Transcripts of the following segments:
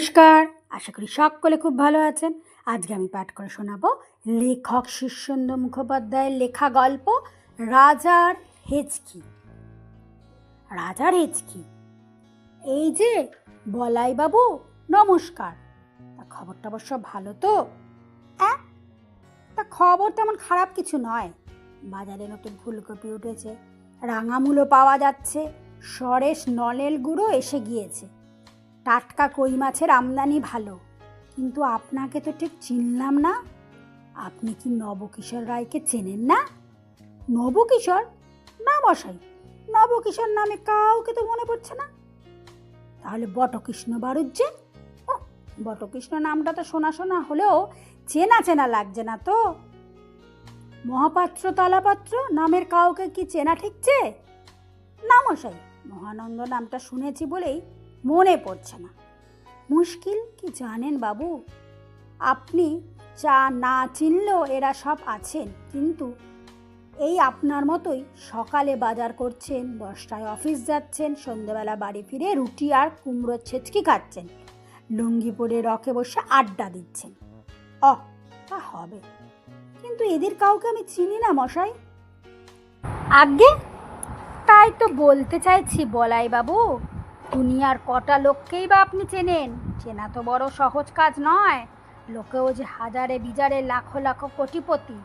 নমস্কার। আশা করি সকলে খুব ভালো আছেন। আজকে আমি পাঠ করে শোনাবো লেখক শীর্ষেন্দু মুখোপাধ্যায়ের লেখা গল্প রাজার হেঁচকি। রাজার হেঁচকি। এই যে, বলাই বাবু, নমস্কার। তা খবরটা অবশ্য ভালো তো? তা খবর তেমন খারাপ কিছু নয়। বাজারে নতুন ফুলকপি উঠেছে, রাঙামূলো পাওয়া যাচ্ছে, সরেশ নলেল গুঁড়ো এসে গিয়েছে। টাটকা কই মাছের আমদানি ভালো। কিন্তু আপনাকে তো ঠিক চিনলাম না। আপনি কি নবকিশোর রায়কে চেনেন না? নবকিশোর? না মশাই, নবকিশোর নামে কাউকে তো মনে পড়ছে না। তাহলে বটকৃষ্ণ বাড়ুজ্জে ও, বটকৃষ্ণ নামটা তো শোনা শোনা হলেও চেনা চেনা লাগছে না তো। মহাপাত্র তালাপাত্র নামের কাউকে কি চেনা ঠিকছে না মশাই, মহানন্দ নামটা শুনেছি বলেই মনে পড়ছে না। মুশকিল কি জানেন বাবু? আপনি চা না চিনলেও এরা সব আছেন, কিন্তু এই আপনার মতোই সকালে বাজার করছেন, দশটায় অফিস যাচ্ছেন, সন্ধেবেলা বাড়ি ফিরে রুটি আর কুমড়োর ছেচকি খাচ্ছেন, লুঙ্গি পরে রকে বসে আড্ডা দিচ্ছেন। অ তা হবে। কিন্তু এদের কাউকে আমি চিনি না, মশাই। আগে তাই তো বলতে চাইছি বলাই বাবু। দুনিয়ার কটা লোককেই বা আপনি চেনেন? চেনা তো বড় সহজ কাজ নয়। লোকেও যে হাজারে বিজারে লাখো লাখো কোটিপতি।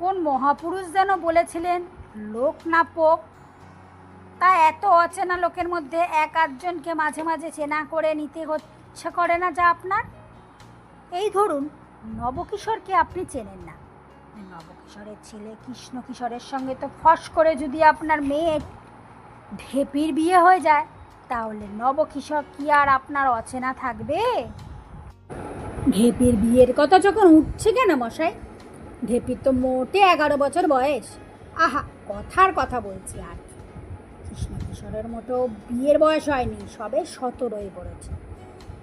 কোন মহাপুরুষ যেন বলেছিলেন, লোক না পোক। তা এত অচেনা লোকের মধ্যে এক আধজনকে মাঝে মাঝে চেনা করে নিতে ইচ্ছে করে না যা আপনার? এই ধরুন, নবকিশোরকে আপনি চেনেন না। নবকিশোরের ছেলে কৃষ্ণ কিশোরের সঙ্গে তো ফস করে যদি আপনার মেয়ে ঢেপির বিয়ে হয়ে যায়। তাহলে নব নবকিশোর কি আর আপনার অচেনা থাকবে? ঢেপির বিয়ের কথা যখন উঠছে কেন মশাই? ঢেপির তো মোটে এগারো বছর বয়স। আহা, কথার কথা বলছি আর কি। কৃষ্ণ কিশোরের মতো বিয়ের বয়স হয়নি, সবে সতেরোই পড়েছে।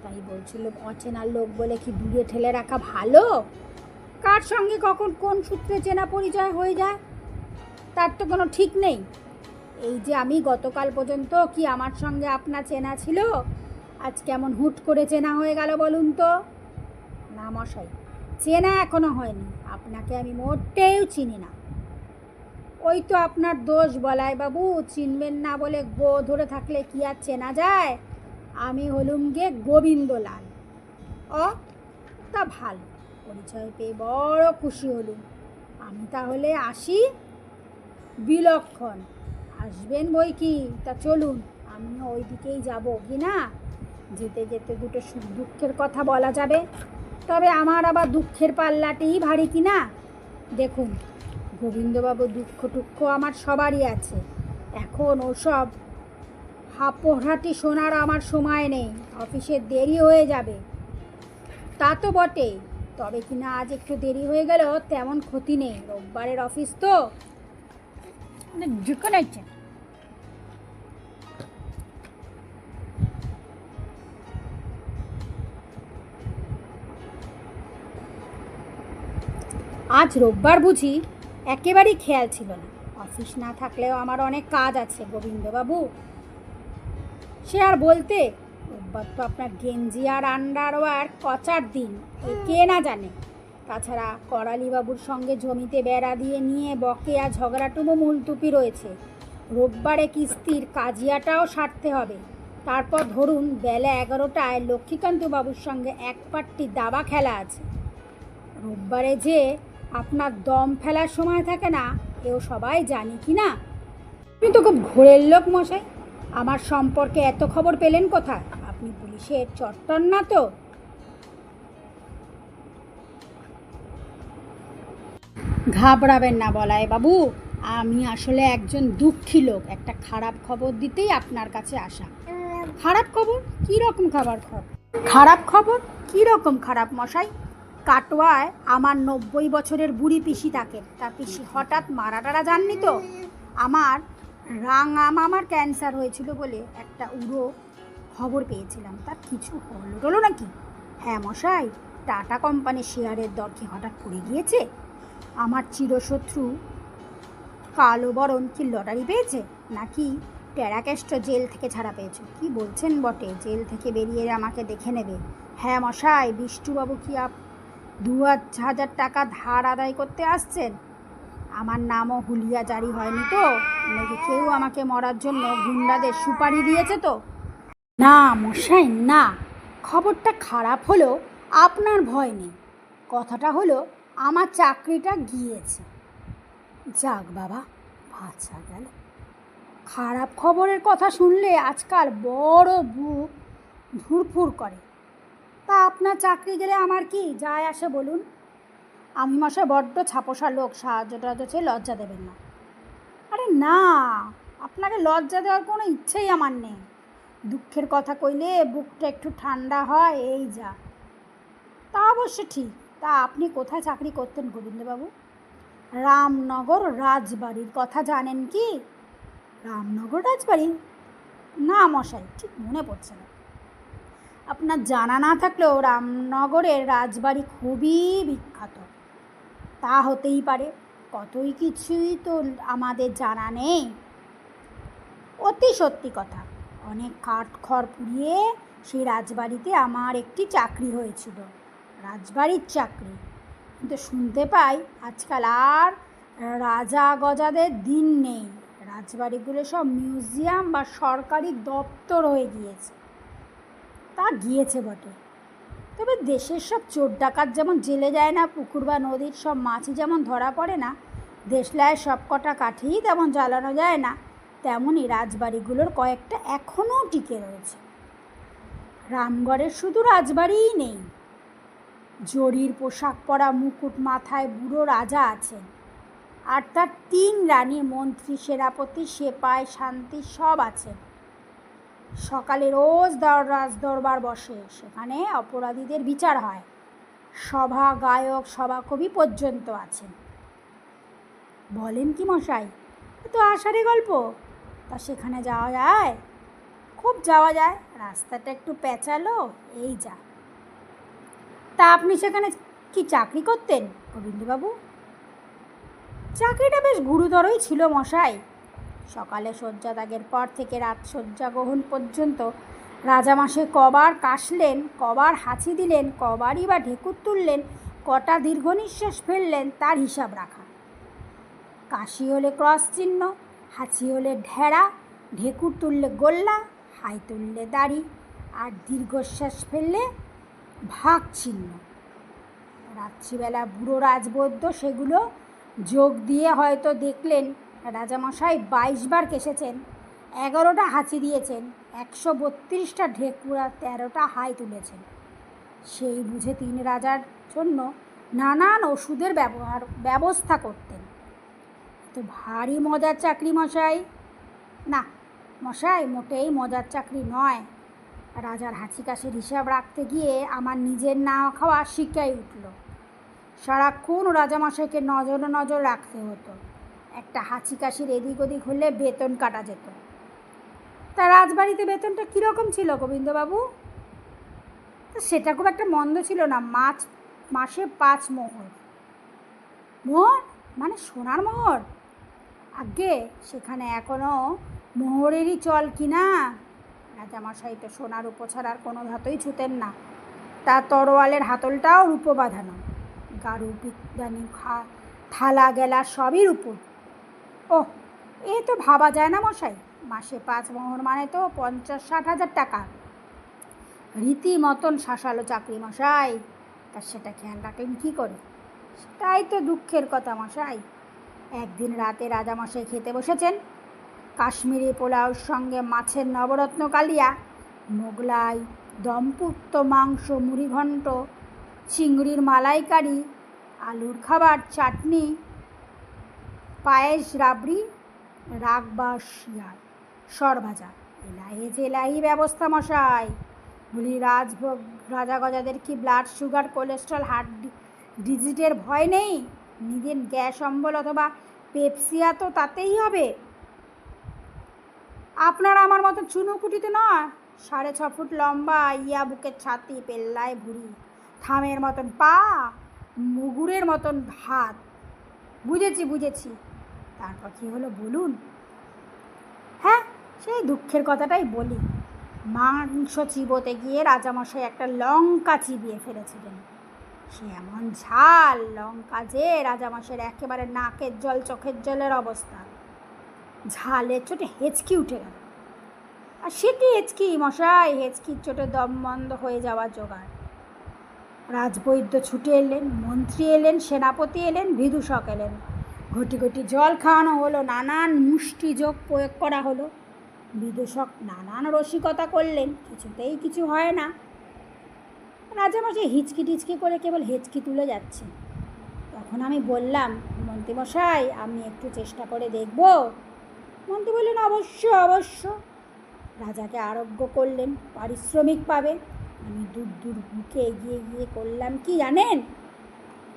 তাই বলছিল অচেনার লোক বলে কি দূরে ঠেলে রাখা ভালো? কার সঙ্গে কখন কোন সূত্রে চেনা পরিচয় হয়ে যায়? তার তো কোনো ঠিক নেই। এই যে আমি গতকাল পর্যন্ত কি আমার সঙ্গে আপনার চেনা ছিল? আজ কেমন হুট করে চেনা হয়ে গেল বলুন তো? না মশাই, চেনা এখনও হয়নি। আপনাকে আমি মোটেও চিনি না। ওই তো আপনার দোষ বলাই বাবু, চিনবেন না বলে গো ধরে থাকলে কি আর চেনা যায়? আমি হলুম গে গোবিন্দলাল। অ, তা ভালো, পরিচয় পেয়ে বড় খুশি হলুম। আমি তাহলে আসি বিলক্ষণ। আসবেন বই কি? তা চলুন, আমিও ওই দিকেই যাব, কি না? যেতে যেতে দুটো সুখ দুঃখের কথা বলা যাবে। তবে আমার আবার দুঃখের পাল্লাটেই ভারী কি না? দেখুন, গোবিন্দবাবু দুঃখ টুক্ষ আমার সবারই আছে। এখন ওসব হাপোহাটি শোনার আমার সময় নেই, অফিসে দেরি হয়ে যাবে। তা তো বটেই, তবে কিনা আজ একটু দেরি হয়ে গেল তেমন ক্ষতি নেই। রোববারের অফিস তো। নাইছে আজ রোববার বুঝি একেবারেই খেয়াল ছিল না। অফিস না থাকলেও আমার অনেক কাজ আছে, গোবিন্দবাবু। সে আর বলতে, রোববার তো আপনার গেঞ্জি আর আন্ডারওয়ার কচার দিন কে না জানে। তাছাড়া করালিবাবুর সঙ্গে জমিতে বেড়া দিয়ে নিয়ে বকেয়া ঝগড়াটুকু মুলতুপি রয়েছে। রোববারে কিস্তির কাজিয়াটাও সারতে হবে। তারপর ধরুন বেলা এগারোটায় লক্ষ্মীকান্ত বাবুর সঙ্গে এক পাট্টি দাবা খেলা আছে। রোববারে যে আপনার দম ফেলার সময় থাকে না, এও সবাই জানি কি না? আপনি তো খুব ঘোরের লোক মশাই। আমার সম্পর্কে এত খবর পেলেন কোথায়? আপনি পুলিশের চট্টন না তো? ঘাবড়াবেন না বলায় বাবু। আমি আসলে একজন দুঃখী লোক। একটা খারাপ খবর দিতেই আপনার কাছে আসা। খারাপ খবর? কী রকম খাবার খবর? খারাপ খবর? কী রকম খারাপ মশাই? কাটোয়ায় আমার নব্বই বছরের বুড়ি পিসি থাকে। তা পিসি হঠাৎ মারা টারা যাননি তো। আমার রাঙা মামার ক্যান্সার হয়েছিল বলে একটা উড়ো খবর পেয়েছিলাম। তার কিছু হলো টলো নাকি? হ্যাঁ মশাই, টাটা কোম্পানির শেয়ারের দর কি হঠাৎ পড়ে গিয়েছে? আমার চিরশত্রু। কালো বরণ কি লটারি পেয়েছে? নাকি ট্যারাকেষ্ট জেল থেকে ছাড়া পেয়েছ? কি বলছেন বটে? জেল থেকে বেরিয়ে আমাকে দেখে নেবে। হ্যাঁ মশাই বিষ্টুবাবু কি আপ দু হাজার টাকা ধার আদায় করতে আসছেন? আমার নামও হুলিয়া জারি হয়নি তো। নাকি কেউ আমাকে মরার জন্য গুন্ডাদের সুপারি দিয়েছে তো? না মশাই, না। খবরটা খারাপ হলো আপনার ভয় নেই। কথাটা হলো আমার চাকরিটা গিয়েছে। যাক বাবা বাচ্চা গেল। খারাপ খবরের কথা শুনলে আজকাল বড় বুক ধুরফুর করে। তা আপনার চাকরি গেলে আমার কি যায় আসে বলুন? আমি মশাই বড্ড ছাপোসা লোক, সাহায্য টাহায্য চেয়ে লজ্জা দেবেন না। আরে না, আপনাকে লজ্জা দেওয়ার কোনো ইচ্ছেই আমার নেই। দুঃখের কথা কইলে বুকটা একটু ঠান্ডা হয়, এই যা। তা অবশ্য ঠিক। তা আপনি কোথায় চাকরি করতেন গোবিন্দবাবু? রামনগর রাজবাড়ির কথা জানেন কি? রামনগর রাজবাড়ি? না মশাই, ঠিক মনে পড়ছে না। আপনার জানা না থাকলেও রামনগরের রাজবাড়ি খুবই বিখ্যাত। তা হতেই পারে, কতই কিছুই তো আমাদের জানা নেই। অতি সত্যি কথা, অনেক কাঠ খড় পুড়িয়ে সেই রাজবাড়িতে আমার একটি চাকরি হয়েছিল। রাজবাড়ির চাকরি। কিন্তু শুনতে পাই আজকাল আর রাজা গজাদের দিন নেই। রাজবাড়িগুলো সব মিউজিয়াম বা সরকারি দপ্তর হয়ে গিয়েছে। তা গিয়েছে বটে। তবে দেশের সব চোর ডাকাত যেমন জেলে যায় না, পুকুর বা নদীর সব মাছই যেমন ধরা পড়ে না দেশলায় সব কটা কাঠি তেমন জ্বালানো যায় না তেমনই রাজবাড়িগুলোর কয়েকটা এখনও টিকে রয়েছে। রামগড়ের শুধু রাজবাড়িই নেই জরির পোশাক পরা মুকুট মাথায় বুড়ো রাজা আছেন। আর তার তিন রানী মন্ত্রী, সেনাপতি, সেপাই, শান্তি সব আছেন। সকালে রোজ দর রাজ দরবার বসে, সেখানে অপরাধীদের বিচার হয়। সভা গায়ক, সভাকবি পর্যন্ত আছেন। বলেন কি মশাই তো আষাঢ়ি গল্প। তা সেখানে যাওয়া যায়? খুব যাওয়া যায়। রাস্তাটা একটু পেঁচালো, এই যা। তা আপনি সেখানে কি চাকরি করতেন, গোবিন্দবাবু? চাকরিটা বেশ গুরুতরই ছিল মশাই। সকালে শয্যা ত্যাগের পর থেকে রাত শয্যা গ্রহণ পর্যন্ত রাজামাসে কবার কাশলেন, কবার হাঁচি দিলেন, কবারই বা ঢেকুর তুললেন, কটা দীর্ঘ নিঃশ্বাস ফেললেন, তার হিসাব রাখা। কাশি হলে ক্রস চিহ্ন, হাঁচি হলে ঢেড়া ঢেকুর তুললে গোল্লা, হাই তুললে দাড়ি, আর দীর্ঘশ্বাস ফেললে ভাগ চিহ্ন। রাত্রিবেলা বুড়ো রাজবৈদ্য সেগুলো যোগ দিয়ে হয়তো দেখলেন রাজামশাই বাইশ বার কেসেছেন, এগারোটা হাঁচি দিয়েছেন, একশো বত্রিশটা ঢেকুরা তেরোটা হাই তুলেছেন। সেই বুঝে তিন রাজার জন্য নানান ওষুধের ব্যবহার, ব্যবস্থা করতেন। তো ভারী মজার চাকরি মশাই? না, মশাই মোটেই মজার চাকরি নয়। রাজার হাঁচি কাশির হিসাব রাখতে গিয়ে আমার নিজের না খাওয়া শিকাই উঠল। সারাক্ষণ রাজামশাইকে নজর নজর রাখতে হতো। একটা হাঁচি কাশির এদিক ওদিক হলে বেতন কাটা যেত। তা রাজবাড়িতে বেতনটা কীরকম ছিল গোবিন্দবাবু? তা সেটা খুব একটা মন্দ ছিল না, মাছ, মাসে পাঁচ মোহর। মোহর? মানে সোনার মোহর? আগে সেখানে এখনও মোহরেরই চল কি না? রাজামশাই তো সোনার উপো ছাড়ার কোনো ধাতুই ছুতেন না। তার তরোয়ালের হাতলটাও রূপ বাঁধানো। গাড়ু বিদ্যানি খা, থালা, গেলা সবই রূপোর। ও এ তো ভাবা যায় না মশাই। মাসে পাঁচ মোহর মানে তো পঞ্চাশ ষাট হাজার টাকা। রীতি মতন শাসালো চাকরি মশাই। তা সেটা খেয়াল রাখেন কী করে? তাই তো দুঃখের কথা মশাই। একদিন রাতে রাজামশাই খেতে বসেছেন। কাশ্মীরি পোলাওর সঙ্গে মাছের নবরত্ন কালিয়া, মোগলাই, দমপুক্ত মাংস মুড়িঘণ্ট চিংড়ির মালাইকারি, আলুর খাবার, চাটনি, পায়েস, রাবড়ি রাগবা শিয়ার সরভাজা, এলাহি যে এলাহি ব্যবস্থা মশাই। বলি, রাজভোগ, রাজা গজাদের কি ব্লাড সুগার কোলেস্ট্রল হার্ট ডিজিটের ভয় নেই? নিজের গ্যাস, অম্বল অথবা পেপসিয়া তো তাতেই হবে। আপনার আমার মতো চুনোকুটিতে নয়। সাড়ে ছ ফুট লম্বা ইয়া বুকের ছাতি, পেল্লায় ভুড়ি, থামের মতন পা, মুগুরের মতন হাত। বুঝেছি বুঝেছি। তারপর কী হলো বলুন? হ্যাঁ সেই দুঃখের কথাটাই বলি। মাংস চিবোতে গিয়ে রাজামশাই একটা লঙ্কা চিবিয়ে ফেলেছিলেন। সে এমন ঝাল, লঙ্কা যে রাজামশাইয়ের একেবারে নাকের জল, চোখের জলের অবস্থা। ঝালের চোটে হেঁচকি উঠে গেল। আর সে কি হেঁচকি মশাই হেঁচকির চোটে দম বন্ধ হয়ে যাওয়া জোগাড়। রাজবৈদ্য ছুটে এলেন, মন্ত্রী এলেন, সেনাপতি এলেন, বিদূষক এলেন। ঘটি ঘটি জল খাওয়ানো হলো, নানান মুষ্টি যোগ প্রয়োগ করা হলো। বিদূষক নানান রসিকতা করলেন, কিছুতেই কিছু হয় না। রাজামশাই হিচকি টিচকি করে কেবল হেঁচকি তুলে যাচ্ছে তখন আমি বললাম মন্ত্রীমশাই আমি একটু চেষ্টা করে দেখব। মন্ত্রী বললেন, অবশ্য অবশ্য। রাজাকে আরোগ্য করলেন, পারিশ্রমিক পাবে আমি দূর দূর বুকে এগিয়ে গিয়ে করলাম কি জানেন?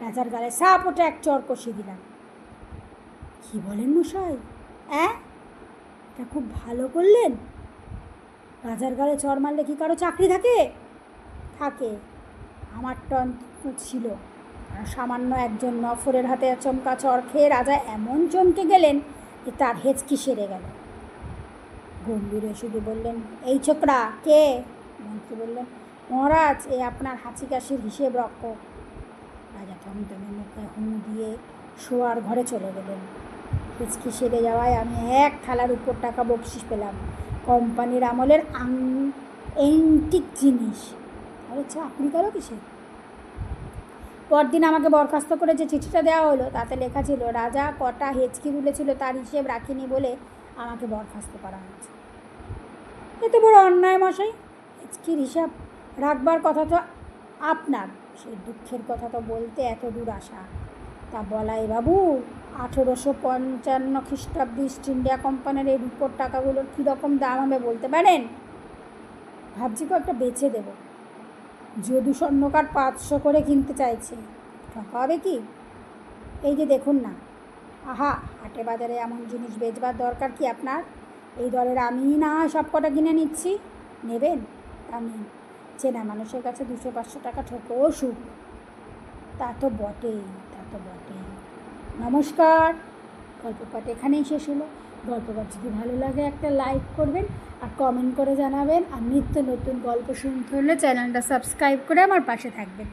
রাজার গালে সাপ ওটা এক চর কষিয়ে দিলাম। কি বলেন মশাই? হ্যাঁ এটা খুব ভালো করলেন? রাজার গালে চর মারলে কি কারও চাকরি থাকে? থাকে। আমার টন ছিল। সামান্য একজন নফরের হাতে চমকা চর খেয়ে রাজা এমন চমকে গেলেন যে তার হেঁচকি সেরে গেল। গম্ভীর শুধু বললেন, এই ছোকরা, কে? মন্ত্রী বললেন, মহারাজ, এ আপনার হাঁচি কাশির হিসেব রক্ষক। রাজা থমথমে মুখে হুম দিয়ে শোয়ার ঘরে চলে গেলেন। হিচকি সেরে যাওয়ায় আমি এক থালার উপর টাকা বকশিস পেলাম। কোম্পানির আমলের আং এন্টিক জিনিস। আরে চাকরি করো কিসে পরদিন আমাকে বরখাস্ত করে যে চিঠিটা দেওয়া হলো, তাতে লেখা ছিল, রাজা কটা হেঁচকি তুলেছিল তার হিসেব রাখিনি বলে আমাকে বরখাস্ত করা হয়েছে। এতে বড় অন্যায় মশাই। হেঁচকির হিসাব রাখবার কথা তো আপনার। সেই দুঃখের কথা তো বলতে এত দূর আসা। তা বলাই বাবু, আঠেরোশো পঞ্চান্ন খ্রিস্টাব্দে ইস্ট ইন্ডিয়া কোম্পানির এই রূপোর টাকাগুলোর কীরকম দাম হবে বলতে পারেন? ভাবছি কয়েকটা বেছে দেব। যদু স্বর্ণকার পাঁচশো করে কিনতে চাইছে। হবে কি? এই যে দেখুন না। আহা, হাটে বাজারে এমন জিনিস বেচবার দরকার কি আপনার? এই দলের আমি না সব কটা কিনে নিচ্ছি। নেবেন? তা আমি চেনা মানুষের কাছে দুশো, পাঁচশো টাকা ঠকো সুখ। তা তো বটেই, তা তো বটেই। নমস্কার। গল্প পাঠ এখানেই শেষ হলো। গল্প পাঠ যদি ভালো লাগে একটা লাইক করবেন আর কমেন্ট করে জানাবেন আর নিত্য নতুন গল্প শুনতে হলে চ্যানেলটা সাবস্ক্রাইব করে আমার পাশে থাকবেন।